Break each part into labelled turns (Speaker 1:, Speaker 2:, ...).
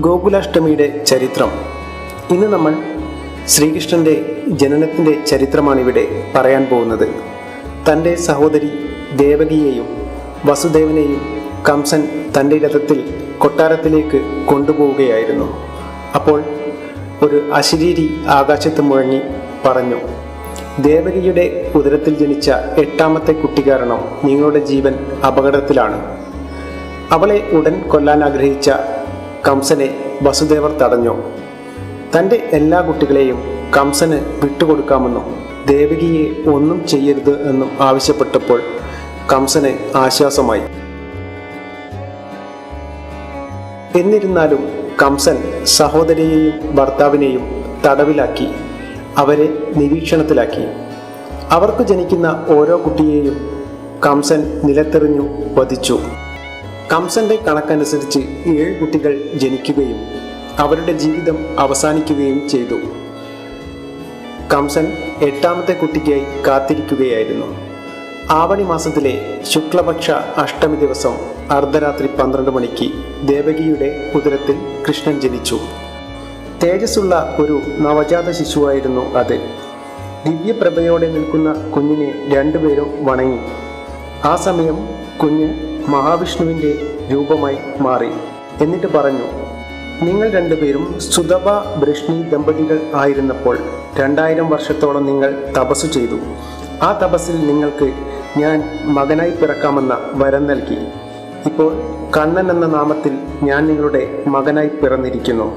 Speaker 1: ഗോകുലാഷ്ടമിയുടെ ചരിത്രം. ഇന്ന് നമ്മൾ ശ്രീകൃഷ്ണന്റെ ജനനത്തിന്റെ ചരിത്രമാണിവിടെ പറയാൻ പോകുന്നത്. തന്റെ സഹോദരി ദേവകിയെയും വസുദേവനെയും കംസൻ തന്റെ രഥത്തിൽ കൊട്ടാരത്തിലേക്ക് കൊണ്ടുപോവുകയായിരുന്നു. അപ്പോൾ ഒരു അശരീരി ആകാശത്ത് മുഴങ്ങി പറഞ്ഞു ദേവകിയുടെ ഉദരത്തിൽ ജനിച്ച എട്ടാമത്തെ കുട്ടി കാരണം നിങ്ങളുടെ ജീവൻ അപകടത്തിലാണ്. അവളെ ഉടൻ കൊല്ലാൻ ആഗ്രഹിച്ച കംസനെ വസുദേവർ തടഞ്ഞു. തന്റെ എല്ലാ കുട്ടികളെയും കംസന് വിട്ടുകൊടുക്കാമെന്നും ദേവകിയെ ഒന്നും ചെയ്യരുത് എന്നും ആവശ്യപ്പെട്ടപ്പോൾ കംസന് ആശ്വാസമായി. എന്നിരുന്നാലും കംസൻ സഹോദരിയെയും ഭർത്താവിനെയും തടവിലാക്കി അവരെ നിരീക്ഷണത്തിലാക്കി. അവർക്ക് ജനിക്കുന്ന ഓരോ കുട്ടിയെയും കംസൻ നിലത്തെറിഞ്ഞു വധിച്ചു. കംസന്റെ കണക്കനുസരിച്ച് ഏഴ് കുട്ടികൾ ജനിക്കുകയും അവരുടെ ജീവിതം അവസാനിക്കുകയും ചെയ്തു. കംസൻ എട്ടാമത്തെ കുട്ടിക്കായി കാത്തിരിക്കുകയായിരുന്നു. ആവണി മാസത്തിലെ ശുക്ലപക്ഷ അഷ്ടമി ദിവസം അർദ്ധരാത്രി പന്ത്രണ്ട് മണിക്ക് ദേവകിയുടെ ഉദരത്തിൽ കൃഷ്ണൻ ജനിച്ചു. തേജസ്സുള്ള ഒരു നവജാത ശിശുവായിരുന്നു അത്. ദിവ്യപ്രഭയോടെ നിൽക്കുന്ന കുഞ്ഞിനെ രണ്ടുപേരും വണങ്ങി. ആ സമയം കുഞ്ഞ് മഹാവിഷ്ണുവിന്റെ രൂപമായി മാറി. എന്നിട്ട് പറഞ്ഞു നിങ്ങൾ രണ്ടുപേരും സുതപ ബ്രഷ്ണി ദമ്പതികൾ ആയിരുന്നപ്പോൾ രണ്ടായിരം വർഷത്തോളം നിങ്ങൾ തപസ് ചെയ്തു. ആ തപസ്സിൽ നിങ്ങൾക്ക് ഞാൻ മകനായി പിറക്കാമെന്ന വരം നൽകി. ഇപ്പോൾ കണ്ണൻ എന്ന നാമത്തിൽ ഞാൻ നിങ്ങളുടെ മകനായി പിറന്നിരിക്കുന്നു.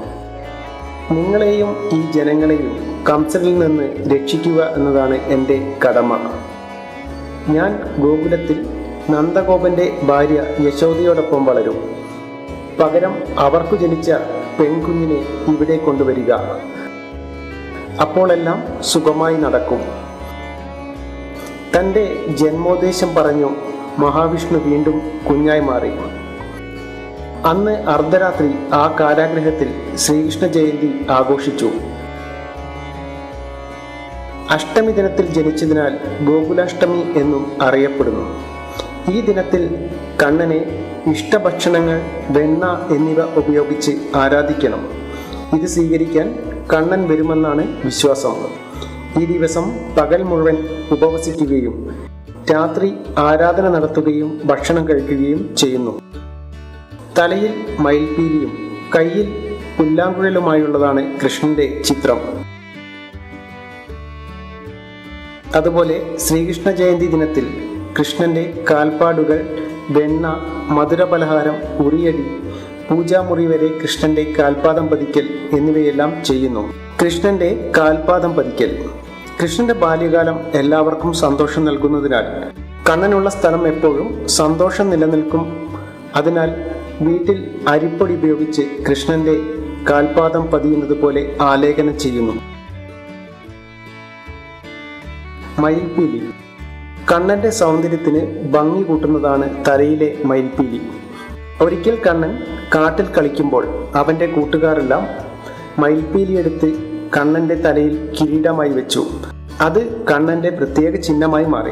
Speaker 1: നിങ്ങളെയും ഈ ജനങ്ങളെയും കംസനിൽ നിന്ന് രക്ഷിക്കുക എന്നതാണ് എന്റെ കടമ. ഞാൻ ഗോകുലത്തിൽ നന്ദഗോപന്റെ ഭാര്യ യശോദയോടൊപ്പം വളരും. പകരം അവർക്കു ജനിച്ച പെൺകുഞ്ഞിനെ ഇവിടെ കൊണ്ടുവരിക. അപ്പോഴെല്ലാം സുഖമായി നടക്കും. തന്റെ ജന്മോദ്ദേശം പറഞ്ഞു മഹാവിഷ്ണു വീണ്ടും കുഞ്ഞായി മാറി. അന്ന് അർദ്ധരാത്രി ആ കാരാഗ്രഹത്തിൽ ശ്രീകൃഷ്ണ ജയന്തി ആഘോഷിച്ചു. അഷ്ടമി ദിനത്തിൽ ജനിച്ചതിനാൽ ഗോകുലാഷ്ടമി എന്നും അറിയപ്പെടുന്നു. ഈ ദിനത്തിൽ കണ്ണനെ ഇഷ്ടഭക്ഷണങ്ങൾ വെണ്ണ എന്നിവ ഉപയോഗിച്ച് ആരാധിക്കണം. ഇത് സ്വീകരിക്കാൻ കണ്ണൻ വരുമെന്നാണ് വിശ്വാസം. ഈ ദിവസം പകൽ മുഴുവൻ ഉപവസിക്കുകയും രാത്രി ആരാധന നടത്തുകയും ഭക്ഷണം കഴിക്കുകയും ചെയ്യുന്നു. തലയിൽ മയിൽപീലിയും കയ്യിൽ പുല്ലാങ്കുഴലുമായുള്ളതാണ് കൃഷ്ണന്റെ ചിത്രം. അതുപോലെ ശ്രീകൃഷ്ണ ജയന്തി ദിനത്തിൽ കൃഷ്ണന്റെ കാൽപ്പാടുകൾ വെണ്ണ മധുരപലഹാരം ഉറിയടി പൂജാമുറി വരെ കൃഷ്ണന്റെ കാൽപാദം പതിക്കൽ എന്നിവയെല്ലാം ചെയ്യുന്നു. കൃഷ്ണന്റെ കാൽപാദം പതിക്കൽ. കൃഷ്ണന്റെ ബാല്യകാലം എല്ലാവർക്കും സന്തോഷം നൽകുന്നതിനാൽ കണ്ണനുള്ള സ്ഥലം എപ്പോഴും സന്തോഷം നിലനിൽക്കും. അതിനാൽ വീട്ടിൽ അരിപ്പൊടി ഉപയോഗിച്ച് കൃഷ്ണന്റെ കാൽപാദം പതിയുന്നത് പോലെ ആലേഖനം ചെയ്യുന്നു. മയിൽപീലി കണ്ണന്റെ സൗന്ദര്യത്തിന് ഭംഗി കൂട്ടുന്നതാണ് തലയിലെ മയിൽപ്പീലി. ഒരിക്കൽ കണ്ണൻ കാട്ടിൽ കളിക്കുമ്പോൾ അവന്റെ കൂട്ടുകാരെല്ലാം മയിൽപ്പീലി എടുത്ത് കണ്ണന്റെ തലയിൽ കിരീടമായി വെച്ചു. അത് കണ്ണന്റെ പ്രത്യേക ചിഹ്നമായി മാറി.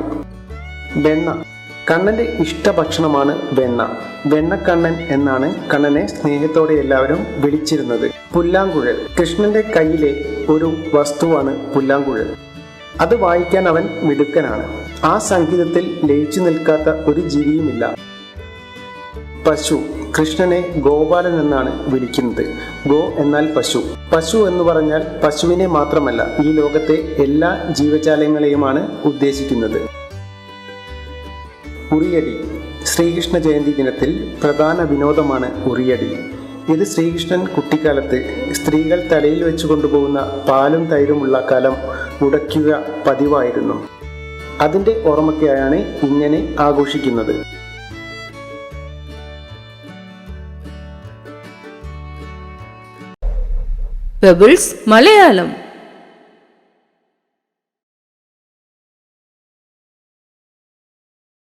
Speaker 1: വെണ്ണ. കണ്ണന്റെ ഇഷ്ടഭക്ഷണമാണ് വെണ്ണ. വെണ്ണക്കണ്ണൻ എന്നാണ് കണ്ണനെ സ്നേഹത്തോടെ എല്ലാവരും വിളിച്ചിരുന്നത്. പുല്ലാങ്കുഴൽ. കൃഷ്ണന്റെ കയ്യിലെ ഒരു വസ്തുവാണ് പുല്ലാങ്കുഴൽ. അത് വായിക്കാൻ അവൻ മിടുക്കനാണ്. ആ സംഗീതത്തിൽ ലയിച്ചു നിൽക്കാത്ത ഒരു ജീവിയുമില്ല. പശു കൃഷ്ണനെ ഗോപാലൻ എന്നാണ് വിളിക്കുന്നത്. ഗോ എന്നാൽ പശു. പശു എന്ന് പറഞ്ഞാൽ പശുവിനെ മാത്രമല്ല ഈ ലോകത്തെ എല്ലാ ജീവജാലങ്ങളെയുമാണ് ഉദ്ദേശിക്കുന്നത്. ഉറിയടി. ശ്രീകൃഷ്ണ ജയന്തി ദിനത്തിൽ പ്രധാന വിനോദമാണ് ഉറിയടി. ഇത് ശ്രീകൃഷ്ണൻ കുട്ടിക്കാലത്ത് സ്ത്രീകൾ തലയിൽ വെച്ച് കൊണ്ടുപോകുന്ന പാലും തൈരുമുള്ള കലം ഉടയ്ക്കുക പതിവായിരുന്നു. അതിന്റെ ഓർമ്മയ്ക്കായാണ് ഇങ്ങനെ ആഘോഷിക്കുന്നത്.
Speaker 2: പെബിൾസ് മലയാളം